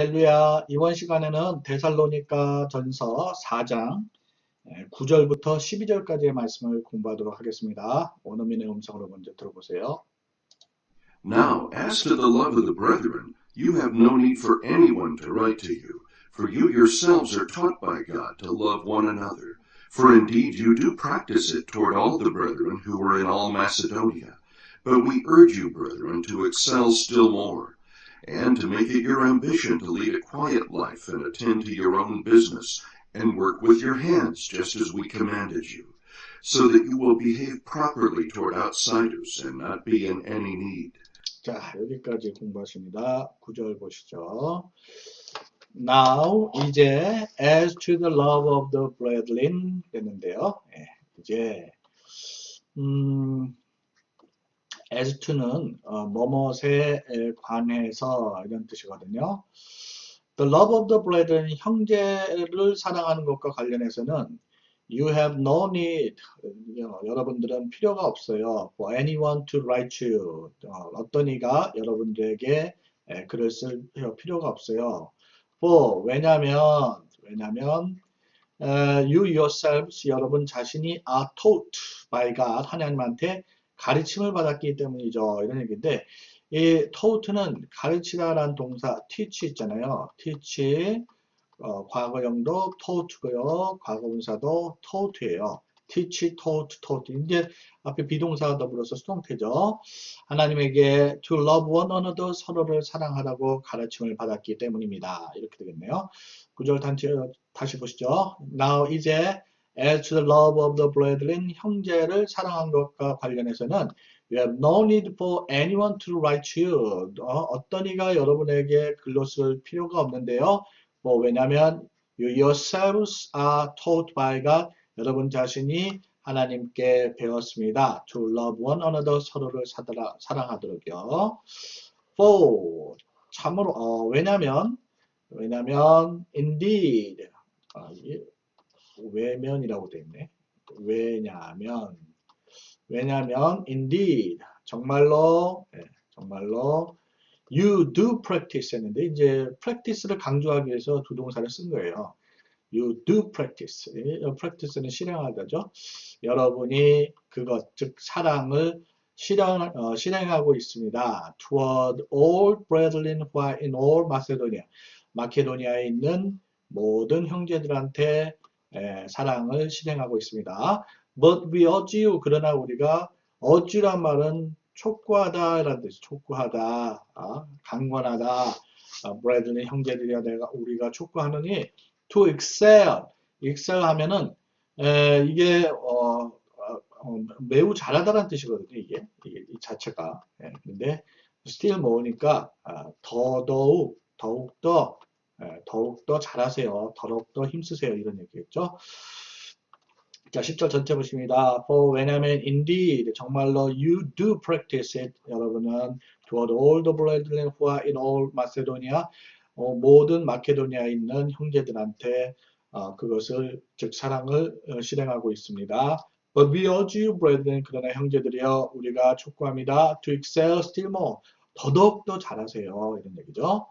할렐루야. 이번 시간에는 데살로니가 전서 4장 9절부터 12절까지의 말씀을 공부하도록 하겠습니다. 원어민의 음성으로 먼저 들어보세요. Now, as to the love of the brethren, you have no need for anyone to write to you, for you yourselves are taught by God to love one another. For indeed you do practice it toward all the brethren who are in all Macedonia. But we urge you, brethren, to excel still more, and to make it your ambition to lead a quiet life and attend to your own business, and work with your hands just as we commanded you, so that you will behave properly toward outsiders and not be in any need. 자, 여기까지 공부하십니다. 9절 보시죠. Now, 이제 as to the love of the brethren 됐는데요. 예, 이제 음, as to는 어, 뭐뭇에 관해서 이런 뜻이거든요. The love of the brethren, 형제를 사랑하는 것과 관련해서는 You have no need. 어, 여러분들은 필요가 없어요. For anyone to write you. 어, 떤 이가 여러분들에게 에, 글을 쓸 필요가 없어요. For 왜냐면 왜냐면 에, you yourselves 여러분 자신이 are taught by God 하나님한테 가르침을 받았기 때문이죠. 이런 얘기인데 이 taught는 가르치다라는 동사 teach 있잖아요. teach 어, 과거형도 taught고요. 과거분사도 taught예요. teach, taught, taught. 이제 앞에 비동사가 더불어서 수동태죠. 하나님에게 to love one another 서로를 사랑하라고 가르침을 받았기 때문입니다. 이렇게 되겠네요. 구절 단체 다시 보시죠. Now 이제 as to the love of the brethren 형제를 사랑한 것과 관련해서는 You have no need for anyone to write you. 어, 어떤 이가 여러분에게 글로 쓸 필요가 없는데요. 뭐 왜냐면 you yourselves are taught by God. 여러분 자신이 하나님께 배웠습니다. To love one another 서로를 사더라, 사랑하도록요. For 참으로 어, 왜냐면 왜냐면 indeed 아, 이게 왜면이라고 돼 있네. 왜냐면 왜냐면 indeed 정말로 예, 정말로 you do practice 했는데 이제 practice를 강조하기 위해서 두 동사를 쓴 거예요. You do practice. 이 practice는 실행하다죠. 여러분이 그것 즉 사랑을 실행, 어, 실행하고 있습니다. Toward all brethren who are in all Macedonia. 마케도니아에 있는 모든 형제들한테 에, 사랑을 실행하고 있습니다. But we urge you. 그러나 우리가 urge란 말은 촉구하다 라는 뜻이 촉구하다, 아, 강권하다. 아, brethren 형제들이야 내가 우리가 촉구하느니 to excel. excel 하면은 에, 이게 어, 어, 어, 매우 잘하다라는 뜻이거든요. 이게, 이게 이 자체가. 예, 근데 still 모으니까 아, 더더욱 더욱더 예, 더욱더 잘하세요. 더욱더 힘쓰세요. 이런 얘기겠죠. 자, 10절 전체 보십니다. For 왜냐면 indeed 정말로 you do practice it 여러분은 toward all the brethren who are in all Macedonia 어, 모든 마케도니아에 있는 형제들한테 어, 그것을 즉 사랑을 어, 실행하고 있습니다. But we urge you, brethren, 그러나 형제들이여 우리가 촉구합니다. To excel still more. 더더욱 더 잘하세요. 이런 얘기죠.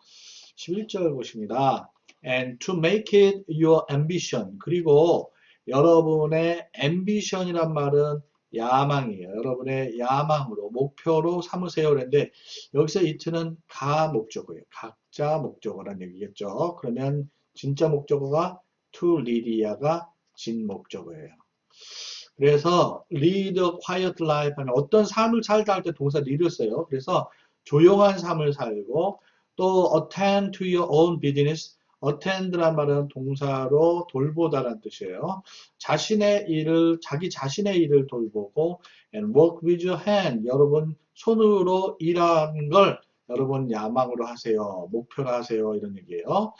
11절 보십니다. And to make it your ambition. 그리고 여러분의 ambition이란 말은 야망이에요. 여러분의 야망으로, 목표로 삼으세요. 그런데 여기서 이트는 가 목적어예요. 각자 목적어란 얘기겠죠. 그러면 진짜 목적어가 to lead야가 진 목적어예요. 그래서 lead a quiet life 하는 어떤 삶을 살다 할 때 동사 lead를 써요. 그래서 조용한 삶을 살고 또 attend to your own business attend란 말은 동사로 돌보다라는 뜻이에요. 자신의 일을 자기 자신의 일을 돌보고 and work with your hand 여러분 손으로 일하는 걸 여러분 야망으로 하세요. 목표로 하세요. 이런 얘기예요.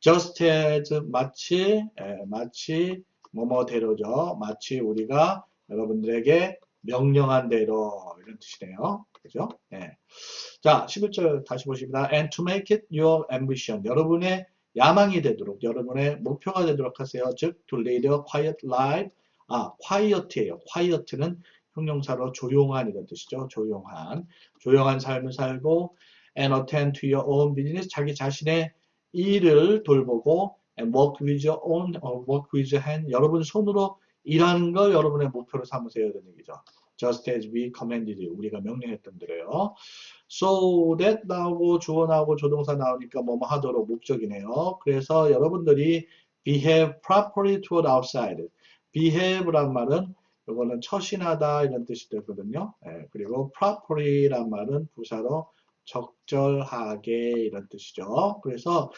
just as 마치 에, 마치 뭐뭐대로죠. 마치 우리가 여러분들에게 명령한 대로 이런 뜻이네요. 그죠? 예. 자, 11절 다시 보십니다. And to make it your ambition. 여러분의 야망이 되도록, 여러분의 목표가 되도록 하세요. 즉, to lead a quiet life. 아, quiet예요. quiet는 형용사로 조용한 이런 뜻이죠. 조용한. 조용한 삶을 살고 and attend to your own business. 자기 자신의 일을 돌보고 and work with your own or work with your hand 여러분 손으로 일하는 걸 여러분의 목표로 삼으세요 되는 얘기죠. just as we commanded you 우리가 명령했던 대로요. So that 나오고 주어 나오고 조동사 나오니까 뭐뭐 하도록 목적이네요. 그래서 여러분들이 behave properly toward outside. behave란 말은 이거는 처신하다 이런 뜻이 되거든요. 예, 그리고 properly란 말은 부사로 적절하게 이런 뜻이죠. 그래서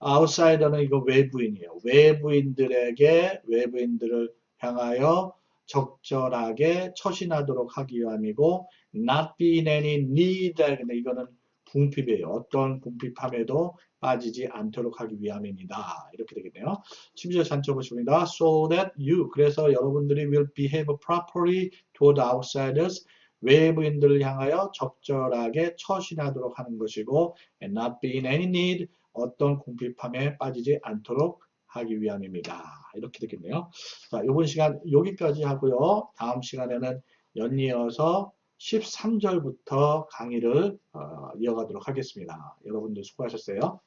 outsider는 이거 외부인이에요. 외부인들에게 외부인들을 향하여 적절하게 처신하도록 하기 위함이고 not be in any need 근데 이거는 궁핍이에요. 어떤 궁핍함에도 빠지지 않도록 하기 위함입니다. 이렇게 되겠네요. 12절 잔쳐 보십니다. So that you 그래서 여러분들이 will behave properly toward outsiders 외부인들을 향하여 적절하게 처신하도록 하는 것이고 and not be in any need 어떤 궁핍함에 빠지지 않도록 하기 위함입니다. 이렇게 되겠네요. 자, 이번 시간 여기까지 하고요. 다음 시간에는 연이어서 13절부터 강의를 어, 이어가도록 하겠습니다. 여러분들 수고하셨어요.